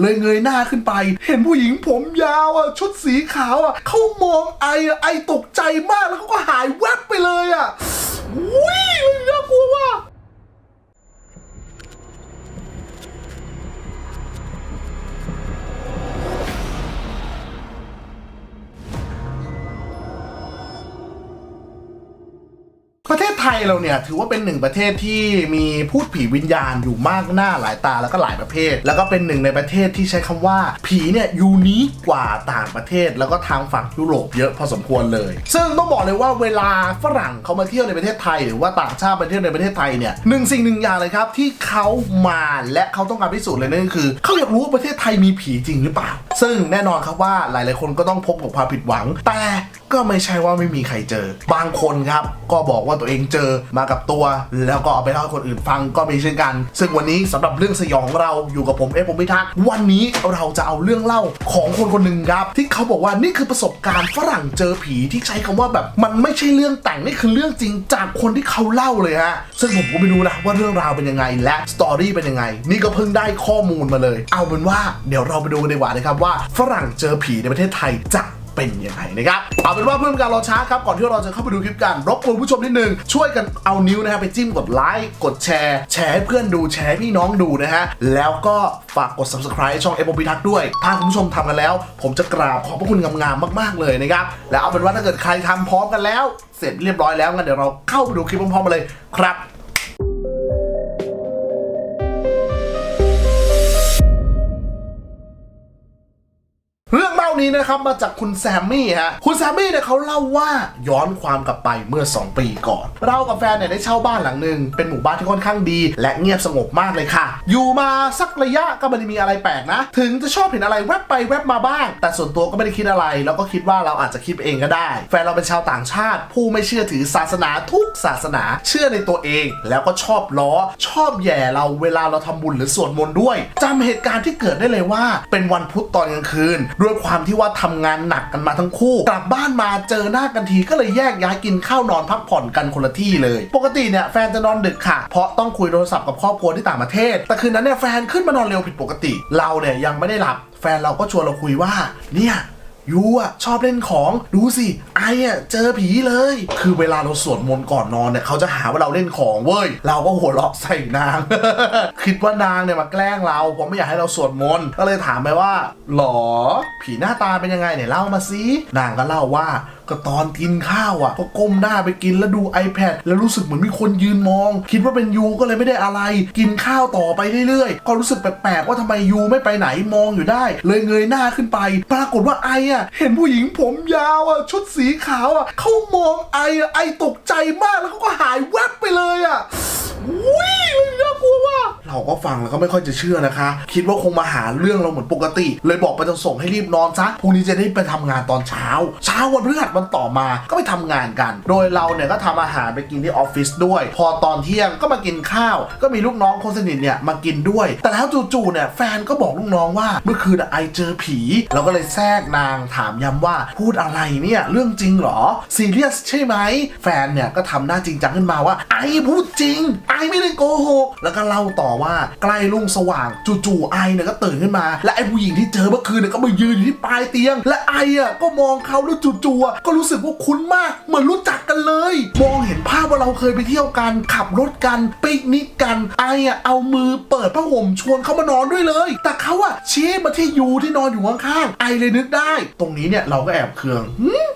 เลยเงยหน้าขึ้นไป เห็นผู้หญิงผมยาวอะชุดสีขาวอะเขามองไออะไอตกใจมากแล้วเขาก็หายแวบไปเลยอะอุ้ยเลย ประเทศไทยเราเนี่ยถือว่าเป็นหนึ่งประเทศที่มีพูดผีวิญญาณอยู่มากหน้าหลายตาแล้วก็หลายประเภท แล้วก็เป็นหนึ่งในประเทศที่ใช้คำว่า ผีเนี่ยยูนิคกว่าต่างประเทศ แล้วก็ทางฝั่งยุโรปเยอะพอสมควรเลย ซึ่งต้องบอกเลยว่าเวลาฝรั่งเขามาเที่ยวในประเทศไทย หรือว่าต่างชาติมาเที่ยวในประเทศไทยเนี่ยหนึ่งสิ่งหนึ่งอย่างเลยครับที่เขามาและเขาต้องการพิสูจน์เลยนั่นก็คือเขาอยากรู้ว่าประเทศไทยมีผีจริงหรือเปล่า ซึ่งแน่นอนครับว่าหลาย ๆ คนก็ต้องพบกับความผิดหวัง แต่ก็ไม่ใช่ว่าไม่มีใครเจอ บางคนครับก็บอกว่าตัวเองเจอมากับตัว แล้วก็เอาไปเล่าให้คนอื่นฟังก็มีเช่นกัน ซึ่งวันนี้สำหรับเรื่องสยองเราอยู่กับผมเอฟผมพิทักษ์วันนี้เราจะเอาเรื่องเล่าของคนคนหนึ่งครับ ที่เขาบอกว่านี่คือประสบการณ์ฝรั่งเจอผีที่ใช้คำว่าแบบมันไม่ใช่เรื่องแต่งนี่คือเรื่องจริงจากคนที่เขาเล่าเลยฮะซึ่งผมก็ไม่รู้นะว่าเรื่องราวเป็นยังไงและสตอรี่เป็นยังไง นี่ก็เพิ่งได้ข้อมูลมาเลย เอาเป็นว่าเดี๋ยวเราไปดูกันดีกว่านะครับว่าฝรั่งเจอผีในประเทศไทยจะ เป็นยังไงนะครับเอาเป็นว่าเพื่อนการรอช้าครับก่อนที่เราจะเข้าไปดูคลิปกันรบกวนผู้ชมนิดนึงช่วยกันเอานิ้วนะฮะไปจิ้มกดไลค์กดแชร์ แชร์ให้เพื่อนดูแชร์ให้พี่น้องดูนะฮะแล้วก็ฝากกด subscribe ช่อง f อ p ทักด้วย ถ้าคุณผู้ชมทำกันแล้ว ผมจะกราบขอบพระคุณงามๆมากๆเลยนะครับแล้วเอาเป็นว่าถ้าเกิดใครทำพร้อมกันแล้ว เสร็จเรียบร้อยแล้วงั้นเดี๋ยวเราเข้าไปดูคลิปพร้อมๆกันเลยครับานี้นะครับมาจากคุณแซมมี่ฮะคุณแซมมี่เนี่ยเขาเล่าว่าย้อนความกลับไปเมื่อ 2 ปีก่อน เรากับแฟนเนี่ยได้เช่าบ้านหลังหนึ่งเป็นหมู่บ้านที่ค่อนข้างดี และเงียบสงบมากเลยค่ะ อยู่มาสักระยะก็ไม่ได้มีอะไรแปลกนะ ถึงจะชอบเห็นอะไรแวบไปแวบมาบ้าง แต่ส่วนตัวก็ไม่ได้คิดอะไร แล้วก็คิดว่าเราอาจจะคิดเองก็ได้ แฟนเราเป็นชาวต่างชาติ ผู้ไม่เชื่อถือศาสนาทุกศาสนา เชื่อในตัวเอง แล้วก็ชอบล้อ ชอบแย่เราเวลาเราทำบุญหรือสวดมนต์ด้วยจำเหตุการณ์ที่เกิดได้เลยว่า เป็นวันพุธตอนกลางคืนด้วยความที่ว่าทำงานหนักกันมาทั้งคู่ กลับบ้านมาเจอหน้ากันทีก็เลยแยกย้ายกินข้าวนอนพักผ่อนกันคนละที่เลย ปกติเนี่ยแฟนจะนอนดึกค่ะ เพราะต้องคุยโทรศัพท์กับครอบครัวที่ต่างประเทศ แต่คืนนั้นเนี่ยแฟนขึ้นมานอนเร็วผิดปกติ เราเนี่ยยังไม่ได้หลับ แฟนเราก็ชวนเราคุยว่า เนี่ยยูอะชอบเล่นของ ดูสิ ไออะเจอผีเลย คือเวลาเราสวดมนต์ก่อนนอนเนี่ยเขาจะหาว่าเราเล่นของเว้ย เราก็หัวเราะใส่นาง คิดว่านางเนี่ยมาแกล้งเราเพราะไม่อยากให้เราสวดมนต์ก็เลยถามไปว่าหรอ ผีหน้าตาเป็นยังไงเนี่ยเล่ามาสินางก็เล่าว่าก็ตอนกินข้าวอะ ก็ก้มหน้าไปกินแล้วดู iPad แล้วรู้สึกเหมือนมีคนยืนมอง คิดว่าเป็นยูก็เลยไม่ได้อะไร กินข้าวต่อไปเรื่อยๆ ก็รู้สึกแปลกๆว่าทำไมยูไม่ไปไหนมองอยู่ได้ เลยเงยหน้าขึ้นไป ปรากฏว่าไออะ เห็นผู้หญิงผมยาวอะชุดสีขาวอะเขามองไออะไอตกใจมากแล้วเขาก็หายแวบไปเลยอะอุ้ยเลยน่ากลัวว่ะเราก็ฟังแล้วก็ไม่ค่อยจะเชื่อนะคะ คิดว่าคงมาหาเรื่องเราเหมือนปกติ เลยบอกไปจะส่งให้รีบนอนซะพรุ่งนี้จะได้ไปทำงานตอนเช้า เช้าวันพฤหัสวันต่อมาก็ไปทำงานกัน โดยเราเนี่ยก็ทำอาหารไปกินที่ออฟฟิศด้วย พอตอนเที่ยงก็มากินข้าว ก็มีลูกน้องคนสนิทเนี่ยมากินด้วย แต่แล้วจู่ๆเนี่ยแฟนก็บอกลูกน้องว่าเมื่อคืนไอเจอผี เราก็เลยแทรกนางถามย้ำว่าพูดอะไรเนี่ยเรื่องจริงเหรอซีเรียสใช่ไหมแฟนเนี่ยก็ทำหน้าจริงจังขึ้นมาว่าไอพูดจริงไอไม่ได้โกหกแล้วก็เล่าต่อว่าใกล้รุ่งสว่างจู่ๆไอเนี่ยก็ตื่นขึ้นมา และไอผู้หญิงที่เจอเมื่อคืนเนี่ยก็มายืนอยู่ที่ปลายเตียง และไออะก็มองเขาแล้วจู่ๆอะก็รู้สึกว่าคุ้นมาก เหมือนรู้จักกันเลย มองเห็นภาพว่าเราเคยไปเที่ยวกัน ขับรถกันปิกนิกกันไออะเอามือเปิดผ้าห่มชวนเขามานอนด้วยเลย แต่เขาอะชี้มาที่ยูที่นอนอยู่ข้างๆไอเลยนึกได้ ตรงนี้เนี่ยเราก็แอบเคือง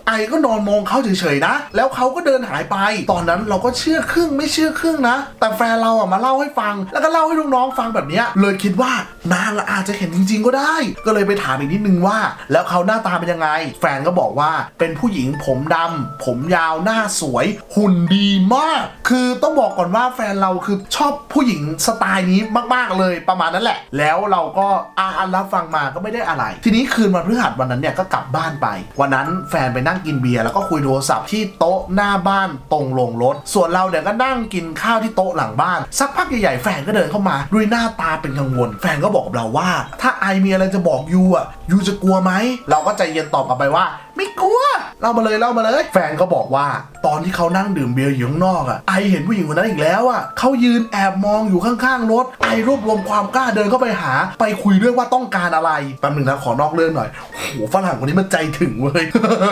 ไอก็นอนมองเขาเฉยๆนะ แล้วเขาก็เดินหายไป ตอนนั้นเราก็เชื่อครึ่งไม่เชื่อครึ่งนะ แต่แฟนเราอะมาเล่าให้ฟัง แล้วก็เล่าให้ลูกน้องฟังแบบเนี้ยเลยคิดว่านางอาจจะเห็นจริง ๆ ก็ได้ ก็เลยไปถามอีกนิดนึงว่า แล้วเขาหน้าตาเป็นยังไง แฟนก็บอกว่าเป็นผู้หญิงผมดำผมยาวหน้าสวย หุ่นดีมาก คือต้องบอกก่อนว่าแฟนเราคือชอบผู้หญิงสไตล์นี้มากๆเลยประมาณนั้นแหละ แล้วเราก็อ่านรับฟังมาก็ไม่ได้อะไร ทีนี้คืนวันพฤหัสวันนั้นเนี่ยก็กลับบ้านไป วันนั้นแฟนไปนั่งกินเบียร์แล้วก็คุยโทรศัพท์ที่โต๊ะหน้าบ้านตรงลงรถ ส่วนเราเนี่ยก็นั่งกินข้าวที่โต๊ะหลังบ้าน สักพักใหญ่ๆแฟนก็เดินเข้ามาด้วยหน้าตาเป็นกังวล แฟนก็บอกเราว่า ถ้าไอมีอะไรจะบอกยูอะยูจะกลัวไหมเราก็ใจเย็นตอบกลับไปว่า ไม่กลัว เล่ามาเลยเล่ามาเลย แฟนก็บอกว่า ตอนที่เขานั่งดื่มเบียร์อยู่ข้างนอกอะไอเห็นผู้หญิงคนนั้นอีกแล้วอะเขายืนแอบมองอยู่ข้างๆรถ ไอรวบรวมความกล้าเดินเข้าไปหา ไปคุยด้วยว่าต้องการอะไรแป๊บหนึงนะขอนอกเรื่องหน่อยโอ้โหฝรั่งคนนี้มันใจถึงเว้ย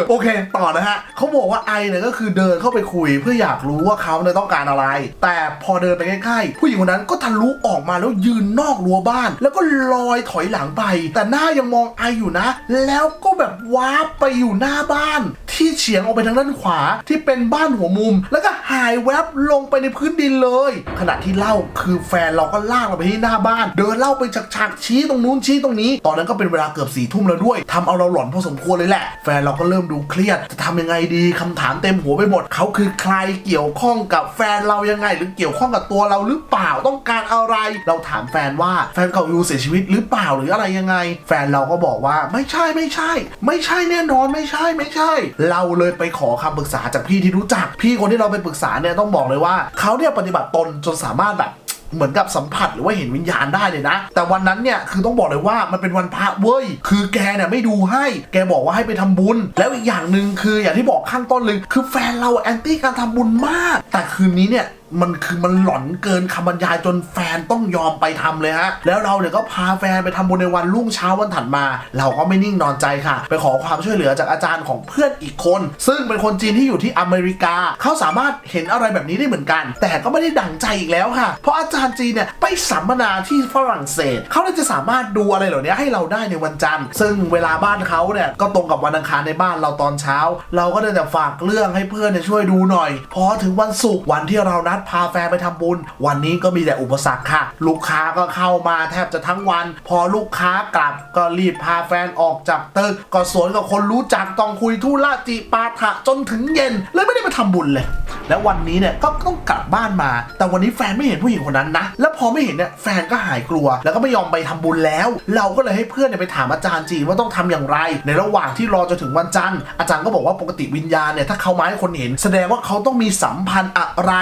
โอเค ต่อนะฮะเขาบอกว่าไอเนี่ยก็คือเดินเข้าไปคุย เพื่ออยากรู้ว่าเขาเนี่ยต้องการอะไร แต่พอเดินไปใกล้ๆผู้หญิงคนนั้นก็ทะลุออกมาแล้วยืนนอกรั้วบ้าน แล้วก็ลอยถอยหลังไป แต่หน้ายังมองไออยู่นะ แล้วก็แบบว้าไปอยู่หน้าบ้าน ที่เฉียงออกไปทางด้านขวาที่เป็นบ้านหัวมุม แล้วก็หายแวบลงไปในพื้นดินเลย ขณะที่เล่าคือแฟนเราก็ลากเราไปที่หน้าบ้าน เดินเล่าไปฉากๆชี้ตรงนู้นชี้ตรงนี้ ตอนนั้นก็เป็นเวลาเกือบสี่ทุ่มแล้วด้วยทำเอาเราหลอนพอสมควรเลยแหละ แฟนเราก็เริ่มดูเครียด จะทำยังไงดีคำถามเต็มหัวไปหมด เขาคือใครเกี่ยวข้องกับแฟนเรายังไง หรือเกี่ยวข้องกับตัวเราหรือเปล่าต้องการอะไร เราถามแฟนว่าแฟนเก่ายูเสียชีวิตหรือเปล่าหรืออะไรยังไง แฟนเราก็บอกว่าไม่ใช่ไม่ใช่ ไม่ใช่แน่นอนไม่ใช่ไม่ใช่เราเลยไปขอคำปรึกษาจากพี่ที่รู้จัก พี่คนที่เราไปปรึกษาเนี่ยต้องบอกเลยว่าเขาเนี่ยปฏิบัติตนจนสามารถแบบเหมือนกับสัมผัสหรือว่าเห็นวิญญาณได้เลยนะ แต่วันนั้นเนี่ยคือต้องบอกเลยว่ามันเป็นวันพระเว้ย คือแกเนี่ยไม่ดูให้ แกบอกว่าให้ไปทำบุญ แล้วอีกอย่างหนึ่งคืออย่างที่บอกข้างต้นเลย คือแฟนเราแอนตี้การทำบุญมาก แต่คืนนี้เนี่ย มันคือมันหลอนเกินคำบรรยายจนแฟนต้องยอมไปทำเลยฮะ แล้วเราเนี่ยก็พาแฟนไปทำบุญในวันรุ่งเช้าวันถัดมา เราก็ไม่นิ่งนอนใจค่ะ ไปขอความช่วยเหลือจากอาจารย์ของเพื่อนอีกคน ซึ่งเป็นคนจีนที่อยู่ที่อเมริกา เขาสามารถเห็นอะไรแบบนี้ได้เหมือนกัน แต่ก็ไม่ได้ดั่งใจอีกแล้วค่ะ เพราะอาจารย์จีนเนี่ยไปสัมมนาที่ฝรั่งเศส เขาเลยจะสามารถดูอะไรเหล่านี้ให้เราได้ในวันจันทร์ ซึ่งเวลาบ้านเขาเนี่ยก็ตรงกับวันอังคารในบ้านเราตอนเช้า เราก็เลยแต่ฝากเรื่องให้เพื่อนช่วยดูหน่อย พอถึงวันศุกร์วันที่เรานัดพาแฟนไปทำบุญ วันนี้ก็มีแต่อุปสรรคค่ะ ลูกค้าก็เข้ามาแทบจะทั้งวัน พอลูกค้ากลับก็รีบพาแฟนออกจากตึกก็สวนกับคนรู้จักต้องคุยธุระจิปาถะจนถึงเย็นเลยไม่ได้มาทำบุญเลย แล้ววันนี้เนี่ยก็ต้องกลับบ้านมา แต่วันนี้แฟนไม่เห็นผู้หญิงคนนั้นนะ แล้วพอไม่เห็นเนี่ยแฟนก็หายกลัว แล้วก็ไม่ยอมไปทำบุญแล้ว เราก็เลยให้เพื่อนเนี่ยไปถามอาจารย์จีนว่าต้องทำอย่างไร ในระหว่างที่รอจนถึงวันจันทร์อาจารย์ก็บอกว่าปกติวิญญาณเนี่ยถ้าเขามาให้คนเห็น แสดงว่าเขาต้องมีสัมพันธ์อะไร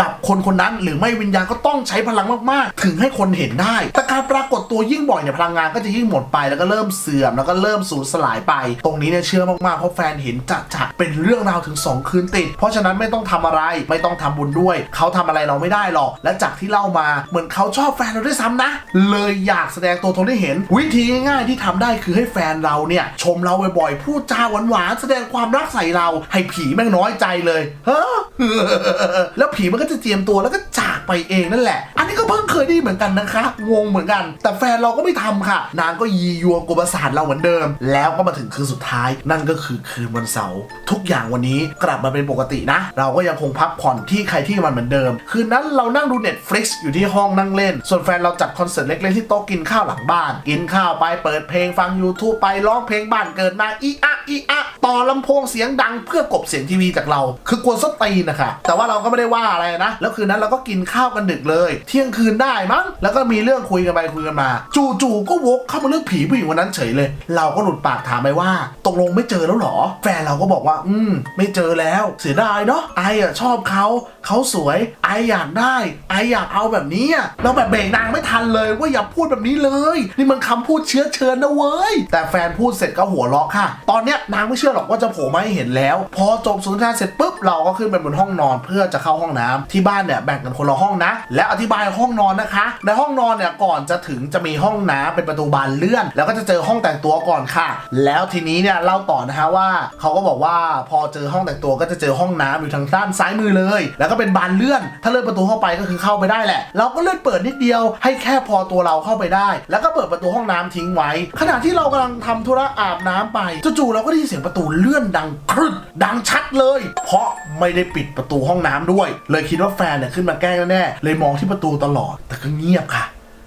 กับคนคนนั้น หรือไม่วิญญาณก็ต้องใช้พลังมากๆ ถึงให้คนเห็นได้ แต่การปรากฏตัวยิ่งบ่อยเนี่ยพลังงานก็จะยิ่งหมดไปแล้วก็เริ่มเสื่อมแล้วก็เริ่มสูญสลายไป ตรงนี้เนี่ยเชื่อมากๆเพราะแฟนเห็นจัดจะเป็นเรื่องราวถึง 2 คืนติด เพราะฉะนั้นไม่ต้องทำอะไรไม่ต้องทำบุญด้วย เขาทำอะไรเราไม่ได้หรอก และจากที่เล่ามาเหมือนเขาชอบแฟนเราด้วยซ้ำนะ เลยอยากแสดงตัวตนให้เห็น วิธีง่ายๆที่ทำได้คือให้แฟนเราเนี่ย ชมเราบ่อยๆพูดจาหวานๆแสดงความรักใส่เรา ให้ผีแม่งน้อยใจเลยเฮ้อแล้วผีมันก็จะเจียมตัวแล้วก็จากไปเองนั่นแหละ อันนี้ก็เพิ่งเคยได้เหมือนกันนะคะ งงเหมือนกัน แต่แฟนเราก็ไม่ทำค่ะ นางก็ยียัวกบประสาทเราเหมือนเดิม แล้วก็มาถึงคืนสุดท้าย นั่นก็คือคืนวันเสาร์ทุกอย่างวันนี้กลับมาเป็นปกตินะ เราก็ยังคงพักผ่อนที่ใครที่มันเหมือนเดิม คืนนั้นเรานั่งดู Netflix อยู่ที่ห้องนั่งเล่น ส่วนแฟนเราจัดคอนเสิร์ตเล็กๆที่โต๊ะกินข้าวหลังบ้าน กินข้าวไปเปิดเพลงฟัง YouTube ไปร้องเพลงบ้านเกิดมาอีอะ อีอะต่อลำโพงเสียงดังเพื่อกบเสียงทีวีจากเรา คือกวนส้นตีนนะคะแต่ว่าเราก็ไม่ได้ว่าอะไรนะ แล้วคืนนั้นเราก็กินข้าวกันดึกเลย เที่ยงคืนได้มั้งแล้วก็มีเรื่องคุยกันไปคุยกันมา จู่ๆก็วกเข้ามาเรื่องผีผู้หญิงคนนั้นเฉยเลย เราก็หลุดปากถามไปว่าตกลงไม่เจอแล้วหรอ แฟนเราก็บอกว่า อืม ไม่เจอแล้ว เสียดายเนาะไออะชอบเขาเขาสวย ไออยากได้ ไออยากเอาแบบนี้เราแบบเบรกนางไม่ทันเลยว่าอย่าพูดแบบนี้เลย นี่มันคำพูดเชื้อเชิญนะเว้ยแต่แฟนพูดเสร็จก็หัวเราะค่ะ ตอนเนี้ยนางไม่เชื่อหรอกว่าจะโผล่มาให้เห็นแล้ว พอจบสนทนาเสร็จปุ๊บเราก็ขึ้นไปบนห้องนอนเพื่อจะเข้าห้องน้ำที่บ้านเนี่ยแบ่งกันคนละห้องนะ และอธิบายห้องนอนนะคะ ในห้องนอนเนี่ยก่อนจะถึงจะมีห้องน้ำเป็นประตูบานเลื่อน แล้วก็จะเจอห้องแต่งตัวก่อนค่ะ แล้วทีนี้เนี่ยเล่าต่อนะฮะว่าเขาก็บอกว่าพอเจอห้องแต่งตัวก็จะเจอห้องน้ำอยู่ทางด้านซ้ายมือเลย แล้วก็เป็นบานเลื่อน ถ้าเลื่อนประตูเข้าไปก็คือเข้าไปได้แหละ เราก็เลื่อนเปิดนิดเดียวให้แค่พอตัวเราเข้าไปได้ แล้วก็เปิดประตูห้องน้ำทิ้งไว้ ขณะที่เรากำลังทำธุระอาบน้ำไปจู่ๆเราราก็ได้ยินเสียงประตูเลื่อนดังครึดดังชัดเลย เพราะไม่ได้ปิดประตูห้องน้ำด้วย เลยคิดว่าแฟนเนี่ยขึ้นมาแกล้งแน่เลยมองที่ประตูตลอด แต่ก็เงียบค่ะ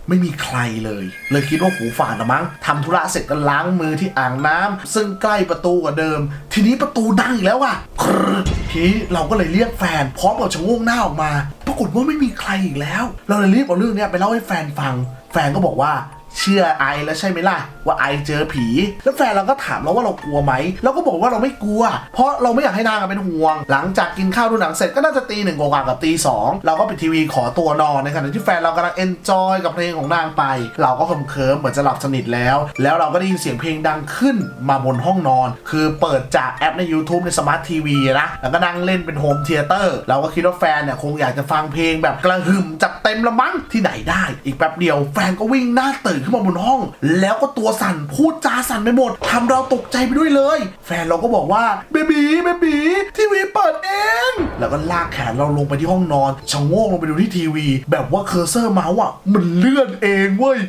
ไม่มีใครเลย เลยคิดว่าหูฝาดละมั้งทำธุระเสร็จก็ล้างมือที่อ่างน้ำซึ่งใกล้ประตูกว่าเดิม ทีนี้ประตูดังอีกแล้วอะครึดทีนี้เราก็เลยเรียกแฟนพร้อมกับชะโงกหน้าออกมา ปรากฏว่าไม่มีใครอีกแล้ว เราเลยรีบเอาเรื่องเนี้ยไปเล่าให้แฟนฟัง แฟนก็บอกว่า เชื่อไอแล้วใช่ไหมล่ะว่าไอเจอผี แล้วแฟนเราก็ถามเราว่าเรากลัวไหมเราก็บอกว่าเราไม่กลัว เพราะเราไม่อยากให้นางเป็นห่วง หลังจากกินข้าวดูหนังเสร็จก็น่าจะตีหนึ่งกว่ากับตีสองเราก็ปิดทีวีขอตัวนอนในขณะที่แฟนเรากำลังเอนจอยกับเพลงของนางไป เราก็เคลิ้มๆเหมือนจะหลับสนิทแล้ว แล้วเราก็ได้ยินเสียงเพลงดังขึ้นมาบนห้องนอน คือเปิดจากแอปใน YouTube ในสมาร์ททีวีนะแล้วก็นั่งเล่นเป็นโฮมเทเตอร์เราก็คิดว่าแฟนเนี่ยคงอยากจะฟังเพลงแบบกระหึ่มจัดเต็มละมั้งที่ไหนได้ อีกแป๊บเดียวแฟนก็วิ่งหน้าตื่นขึ้นมาบนห้อง แล้วก็ตัวสั่นพูดจาสั่นไปหมดทำเราตกใจไปด้วยเลย แฟนเราก็บอกว่าเบบีเบบีทีวีเปิดเอง แล้วก็ลากแขนเราลงไปที่ห้องนอนชะโงกลงไปดูที่ทีวี แบบว่าเคอร์เซอร์เมาส์อะมันเลื่อนเองเว้ย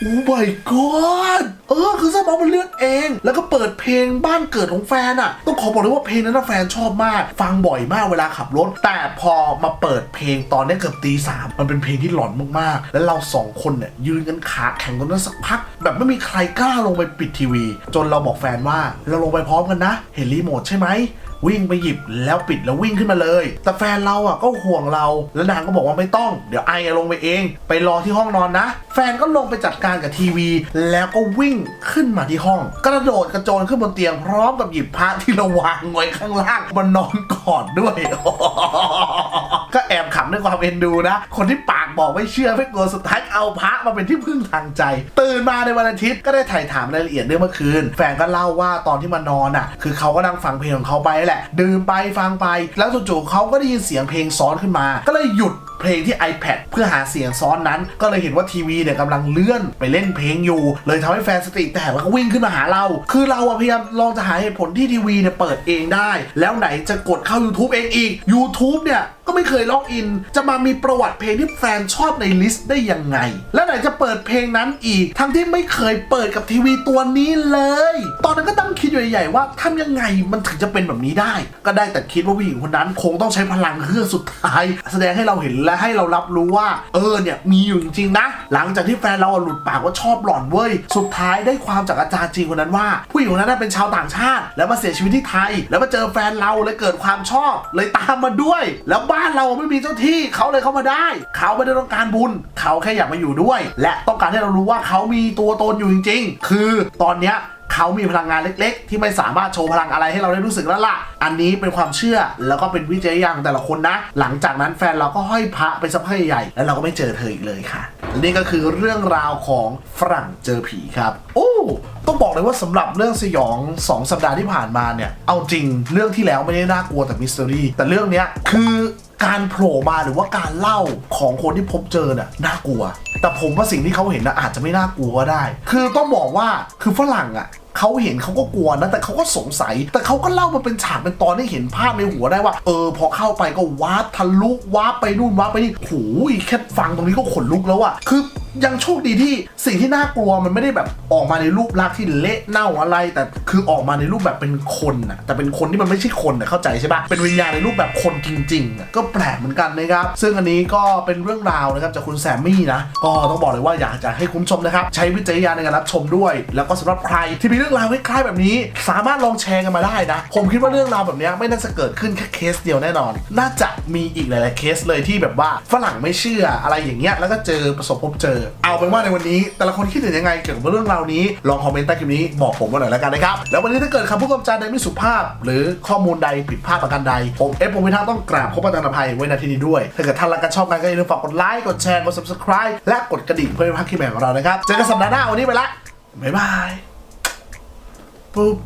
โอ้ my god เออ คือสมองมันเลือกเอง แล้วก็เปิดเพลงบ้านเกิดของแฟนอะต้องขอบอกเลยว่าเพลงนั้นนะแฟนชอบมาก ฟังบ่อยมากเวลาขับรถ แต่พอมาเปิดเพลงตอนนี้เกือบตีสามมันเป็นเพลงที่หลอนมากๆ แล้วเราสองคนเนี่ยยืนกันขาแข็งตรงนั้นสักพัก แบบไม่มีใครกล้าลงไปปิดทีวี จนเราบอกแฟนว่าเราลงไปพร้อมกันนะ เห็นรีโมทใช่ไหม วิ่งไปหยิบแล้วปิดแล้ววิ่งขึ้นมาเลย แต่แฟนเราอะก็ห่วงเรา แล้วนางก็บอกว่าไม่ต้อง เดี๋ยวไอลงไปเอง ไปรอที่ห้องนอนนะ แฟนก็ลงไปจัดการกับทีวี แล้วก็วิ่งขึ้นมาที่ห้อง กระโดดกระโจนขึ้นบนเตียงพร้อมกับหยิบพระที่เราวางไว้ข้างล่างมานอนกอดด้วย ก็แอบขำด้วยความเอ็นดูนะ คนที่ปากบอกไม่เชื่อไม่กลัวสุดท้ายเอาพระมาเป็นที่พึ่งทางใจ ตื่นมาในวันอาทิตย์ก็ได้ถ่ายถามรายละเอียดเรื่องเมื่อคืน แฟนก็เล่าว่าตอนที่มานอนอะ คือเขาก็นั่งฟังเพลงของเขาไปแหละ ดื่มไปฟังไป แล้วจู่ๆเขาก็ได้ยินเสียงเพลงซ้อนขึ้นมา ก็เลยหยุด เพลงที่ iPad เพื่อหาเสียงซ้อนนั้น ก็เลยเห็นว่าทีวีเนี่ยกำลังเลื่อนไปเล่นเพลงอยู่ เลยทำให้แฟนสติแตกแล้วก็วิ่งขึ้นมาหาเรา คือเราอะพยายามลองจะหาเหตุผลที่ทีวีเนี่ยเปิดเองได้ แล้วไหนจะกดเข้า YouTube เองอีก YouTube เนี่ยก็ไม่เคยล็อกอิน จะมามีประวัติเพลงที่แฟนชอบในลิสต์ได้ยังไง และไหนจะเปิดเพลงนั้นอีก ทั้งที่ไม่เคยเปิดกับทีวีตัวนี้เลย ตอนนั้นก็ตั้งคิดใหญ่ๆว่าทำยังไงมันถึงจะเป็นแบบนี้ได้ ก็ได้แต่คิดว่าผู้หญิงคนนั้นคงต้องใช้พลังเครื่องสุดท้าย แสดงให้เราเห็นและให้เรารับรู้ว่า เออเนี่ยมีอยู่จริงๆนะ หลังจากที่แฟนเราหลุดปากว่าชอบหล่อนเว้ย สุดท้ายได้ความจากอาจารย์จีคนนั้นว่า ผู้หญิงคนนั้นเป็นชาวต่างชาติ แล้วมาเสียชีวิตที่ไทย แล้วมาเจอแฟนเราเลยเกิดความชอบ เลยตามมาด้วย แล้วบ้านเราไม่มีเจ้าที่เขาเลยเข้ามาได้ เขาไม่ได้ต้องการบุญ เขาแค่อยากมาอยู่ด้วย และต้องการให้เรารู้ว่าเขามีตัวตนอยู่จริง ๆ คือตอนเนี้ย เขามีพลังงานเล็ก ๆ ที่ไม่สามารถโชว์พลังอะไรให้เราได้รู้สึกแล้วล่ะ อันนี้เป็นความเชื่อแล้วก็เป็นวิจัยอย่างแต่ละคนนะ หลังจากนั้นแฟนเราก็ห้อยพระไปสักพักใหญ่แล้วเราก็ไม่เจอเธออีกเลยค่ะและนี่ก็คือเรื่องราวของฝรั่งเจอผีครับ โอ้ต้องบอกเลยว่าสำหรับเรื่องสยอง 2 สัปดาห์ที่ผ่านมาเนี่ย เอาจริงเรื่องที่แล้วไม่ได้น่ากลัวแต่มิส t ต r รี่ แต่เรื่องเนี้ยคือการโผล่มาหรือว่าการเล่าของคนที่พบเจอเนี่ยน่ากลัว แต่ผมว่าสิ่งที่เขาเห็นนะอาจจะไม่น่ากลัวก็ได้ คือต้องบอกว่าคือฝรั่งอะ เขาเห็นเขาก็กลัวนะ แต่เขาก็สงสัย แต่เขาก็เล่ามาเป็นฉากเป็นตอนให้เห็นภาพในหัวได้ว่า เออ พอเข้าไปก็วาร์ปทะลุวาร์ปไปนู่นวาร์ปไปนี่โอ้ยแค่ฟังตรงนี้ก็ขนลุกแล้วอะคือ ยังโชคดีที่สิ่งที่น่ากลัวมันไม่ได้แบบออกมาในรูปลักษณ์ที่เละเน่าอะไร แต่คือออกมาในรูปแบบเป็นคนอะแต่เป็นคนที่มันไม่ใช่คนอะเข้าใจใช่ปะเป็นวิญญาณในรูปแบบคนจริงๆ ก็แปลกเหมือนกันนะครับ ซึ่งอันนี้ก็เป็นเรื่องราวนะครับจากคุณแซมมี่นะ ก็ต้องบอกเลยว่าอยากจะให้คุณชมนะครับ ใช้วิจารณญาณในการรับชมด้วย แล้วก็สำหรับใครที่มีเรื่องราวคล้ายๆแบบนี้ สามารถลองแชร์กันมาได้นะ ผมคิดว่าเรื่องราวแบบนี้ไม่น่าจะเกิดขึ้นแค่เคสเดียวแน่นอน น่าจะมีอีกหลายๆเคสเลยที่แบบว่าฝรั่งไม่เชื่ออะไรอย่างเงี้ยแล้วก็เจอประสบพบเจอเอาเป็นว่าในวันนี้ แต่ละคนคิดเห็นยังไงเกี่ยวกับเรื่องราวนี้ ลองคอมเมนต์ใต้คลิปนี้บอกผมมาหน่อยแล้วกันนะครับ แล้ววันนี้ถ้าเกิดคำพูดคำจาใดไม่สุภาพ หรือข้อมูลใดผิดพลาดประการใด ผมเอฟผมพิทักษ์ต้องกราบขอประทานอภัยไว้ในที่นี้ด้วย ถ้าเกิดท่านรักกันชอบกันก็อย่าลืมฝากกดไลค์ กดแชร์ กด subscribe และกดกระดิ่งเพื่อไม่พลาดคลิปใหม่ของเรานะครับ เจอกันสัปดาห์หน้าวันนี้ไปละบ๊ายบายปุ๊บ